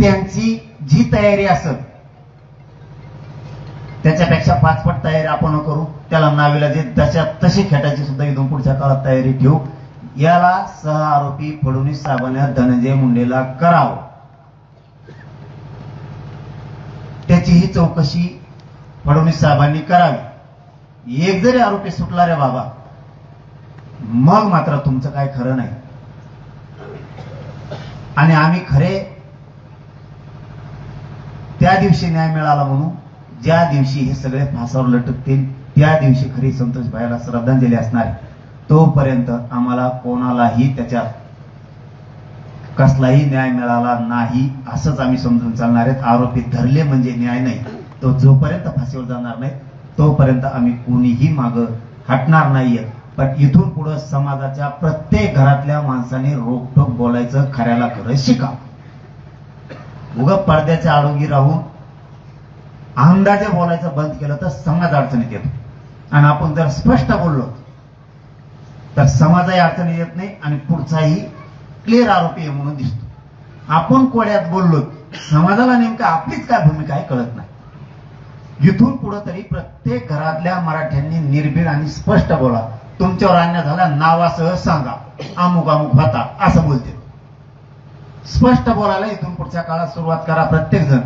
त्यांची जी तयारी असत त्याच्यापेक्षा पाचपट तयारी आपण करू. त्याला नावीला जे तशा तशी खेटाची सुद्धा इथून पुढच्या काळात तयारी ठेवू. याला सह आरोपी फडणवीस साहेबांना धनंजय मुंडेला करावं. त्याचीही चौकशी फडणवीस साहेबांनी करावी. एक जरी आरोपी सुटला रे बाबा मग मात्र तुमचं काय खरं नाही. आणि आम्ही खरे त्या दिवशी न्याय मिळाला म्हणून ज्या दिवशी हे सगळे फासावर लटकतील त्या दिवशी खरी संतोष भाईला श्रद्धांजली असणार तोपर्यंत आम्हाला कोणालाही त्याच्यात कसलाही न्याय मिळाला नाही असंच आम्ही समजून चालणार आहेत. आरोपी धरले म्हणजे न्याय नाही. तो जोपर्यंत फाशीवर जाणार नाही तोपर्यंत आम्ही कोणीही माग हटणार नाहीये. पण इथून पुढे समाजाच्या प्रत्येक घरातल्या माणसाने रोखटोक बोलायचं खऱ्याला खरं शिका उगा पडद्याच्या आडोगी राहून अंदाजे बोलायचं बंद केलं तर समाज अडचणीत येतो. आणि आपण जर स्पष्ट बोललो तर समाजही अडचणीत येत नाही आणि पुढचाही क्लिअर आरोपी आहे म्हणून दिसतो. आपण कोड्यात बोललो समाजाला नेमकं आपलीच काय भूमिका आहे कळत नाही. इथून पुढे तरी प्रत्येक घरातल्या मराठ्यांनी निर्भीड आणि स्पष्ट बोला. तुमच्यावर अन्याय झाला नावासह सांगा. अमुक अमुक होता असं बोलते स्पष्ट बोलायला इथून पुढच्या काळात सुरुवात करा प्रत्येक जण